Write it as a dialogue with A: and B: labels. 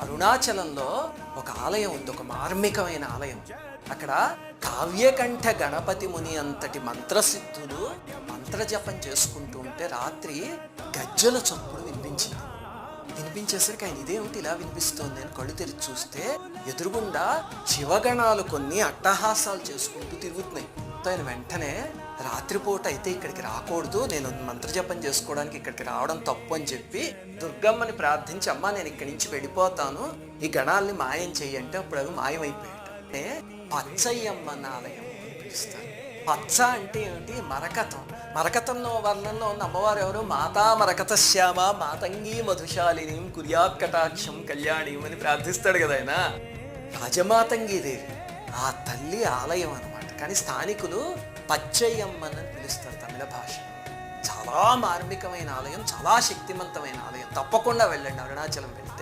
A: అరుణాచలంలో ఒక ఆలయం ఉంది ఒక మార్మికమైన ఆలయం. అక్కడ కావ్యకంఠ గణపతి ముని అంతటి మంత్రసిద్ధులు మంత్రజపం చేసుకుంటూ ఉంటే రాత్రి గజ్జల చప్పుడు వినిపించింది. వినిపించేసరికి ఆయన ఇదేమిటి ఇలా వినిపిస్తోంది అని కళ్ళు తెరిచి చూస్తే ఎదురుగుండా శివగణాలు కొన్ని అట్టహాసాలు చేసుకుంటూ తిరుగుతున్నాయి. ఆయన వెంటనే రాత్రిపూట అయితే ఇక్కడికి రాకూడదు. నేను మంత్రజపం చేసుకోవడానికి ఇక్కడికి రావడం తప్పు అని చెప్పి దుర్గమ్మని ప్రార్థించి అమ్మ నేను ఇక్కడి నుంచి వెళ్ళిపోతాను. ఈ గణాల్ని మాయం చేయంటే అప్పుడు అవి మాయమైపోయాడు అంటే పచ్చయ్యమ్మ ఆలయం అని పిలుస్తారు. పచ్చ అంటే ఏమిటి మరకతం. మరకతంలో వర్ణంలో ఉన్న అమ్మవారు ఎవరు? మాతా మరకత శ్యామ మాతంగి మధుశాలిని కుర్యాత్ కటాక్షం కళ్యాణి అని ప్రార్థిస్తాడు కదా ఆయన. రాజమాతంగి దేవి. ఆ తల్లి ఆలయం అనమాట కానీ స్థానికులు పచ్చయ్యమ్మని పిలుస్తారు తమిళ భాష. చాలా మార్మికమైన ఆలయం చాలా శక్తివంతమైన ఆలయం. తప్పకుండా వెళ్ళండి అరుణాచలం వెళ్ళి